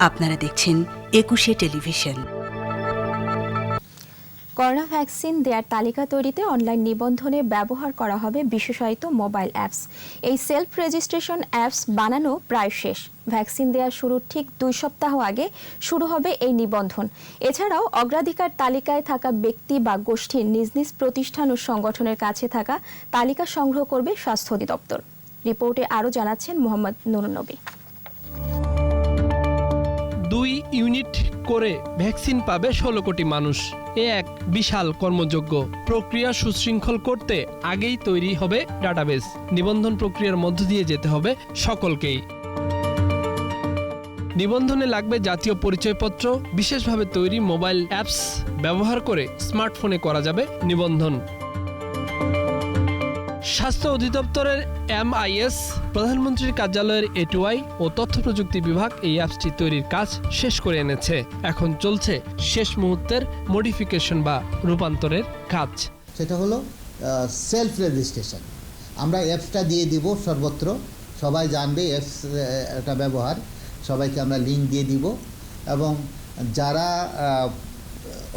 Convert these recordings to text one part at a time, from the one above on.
আপনারা দেখছেন একুশে টেলিভিশন। করোনা ভ্যাকসিন দেওয়ার তালিকা তৈরিতে অনলাইন নিবন্ধনে ব্যবহার করা হবে বিশেষায়িত মোবাইল অ্যাপস। এই সেলফ রেজিস্ট্রেশন অ্যাপস বানানো প্রায় শেষ। ভ্যাকসিন দেওয়ার শুরুর ঠিক দুই সপ্তাহ আগে শুরু হবে এই নিবন্ধন। এছাড়াও অগ্রাধিকার তালিকায় থাকা ব্যক্তি বা গোষ্ঠীর নিজ নিজ প্রতিষ্ঠান ও সংগঠনের কাছে থাকা তালিকা সংগ্রহ করবে স্বাস্থ্য অধিদপ্তর। রিপোর্টে আরও জানাচ্ছেন মোহাম্মদ নুরুন্নবী দুই ইউনিট করে ভ্যাকসিন পাবে ষোলো কোটি মানুষ। এ এক বিশাল কর্মযোগ্য প্রক্রিয়া সুশৃঙ্খল করতে আগেই তৈরি হবে ডাটাবেস। নিবন্ধন প্রক্রিয়ার মধ্য দিয়ে যেতে হবে সকলকেই। নিবন্ধনে লাগবে জাতীয় পরিচয়পত্র, বিশেষভাবে তৈরি মোবাইল অ্যাপস ব্যবহার করে স্মার্টফোনে করা যাবে নিবন্ধন। স্বাস্থ্য অধিদপ্তরের এমআইএস, প্রধানমন্ত্রীর কার্যালয়ের এটুআই ও তথ্য প্রযুক্তি বিভাগ এই অ্যাপসটি তৈরির কাজ শেষ করে এনেছে। এখন চলছে শেষ মুহূর্তের মডিফিকেশন বা রূপান্তরের কাজ। সেটা হলো সেলফ রেজিস্ট্রেশন। আমরা অ্যাপসটা দিয়ে দিব সর্বত্র। সবাই জানবে অ্যাপস এটা ব্যবহার। সবাইকে আমরা লিঙ্ক দিয়ে দিব। এবং যারা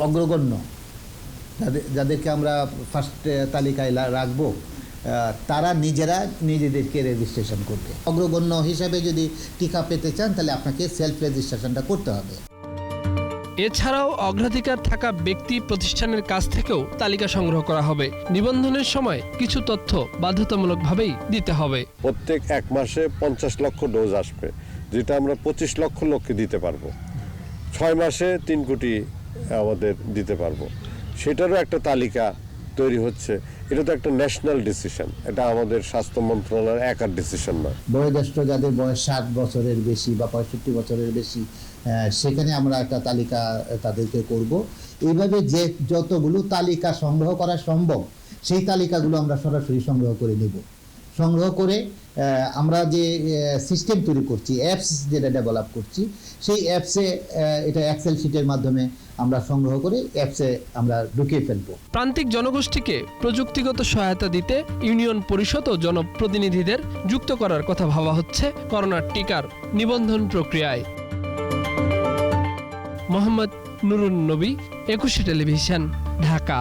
অগ্রগণ্য যাদের যাদেরকে আমরা ফার্স্ট তালিকায় রাখব তারা নিজেরা নিজেদেরকে রেজিস্ট্রেশন করবে। অগ্রগণ্য হিসাবে যদি টিকা পেতে চান তাহলে আপনাকে সেলফ রেজিস্ট্রেশনটা করতে হবে। এছাড়াও অগ্রাধিকার থাকা ব্যক্তি প্রতিষ্ঠানের কাছ থেকেও তালিকা সংগ্রহ করা হবে। নিবন্ধনের সময় কিছু তথ্য বাধ্যতামূলকভাবেই দিতে হবে। প্রত্যেক এক মাসে পঞ্চাশ লক্ষ ডোজ আসবে যেটা আমরা পঁচিশ লক্ষ লোককে দিতে পারব। ছয় মাসে তিন কোটি আমাদের দিতে পারব। সেটারও একটা তালিকা তৈরি হচ্ছে, এটা তো একটা ন্যাশনাল ডিসিশন এটা আমাদের স্বাস্থ্য মন্ত্রণালয়ের একার ডিসিশন নয় বয়োজ্যেষ্ঠ যাদের বয়স ষাট বছরের বেশি বা পঁয়ষট্টি বছরের বেশি সেখানে আমরা একটা তালিকা তাদেরকে করব। এইভাবে যে যতগুলো তালিকা সংগ্রহ করা সম্ভব, সেই তালিকাগুলো আমরা সরাসরি সংগ্রহ করে নেব। সংগ্রহ করে আমরা যে সিস্টেম তৈরি করছি অ্যাপস যেটা ডেভেলপ করছি, সেই অ্যাপসে এটা এক্সেল শিটের মাধ্যমে আমরা সংগ্রহ করে অ্যাপসে আমরা ঢুকিয়ে ফেলব। প্রান্তিক জনগোষ্ঠীকে প্রযুক্তিগত সহায়তা দিতে ইউনিয়ন পরিষদ ও জনপ্রতিনিধিদের যুক্ত করার কথা ভাবা হচ্ছে করোনার টিকার নিবন্ধন প্রক্রিয়ায়। মোহাম্মদ নুরুন নবী, একুশে টেলিভিশন, ঢাকা।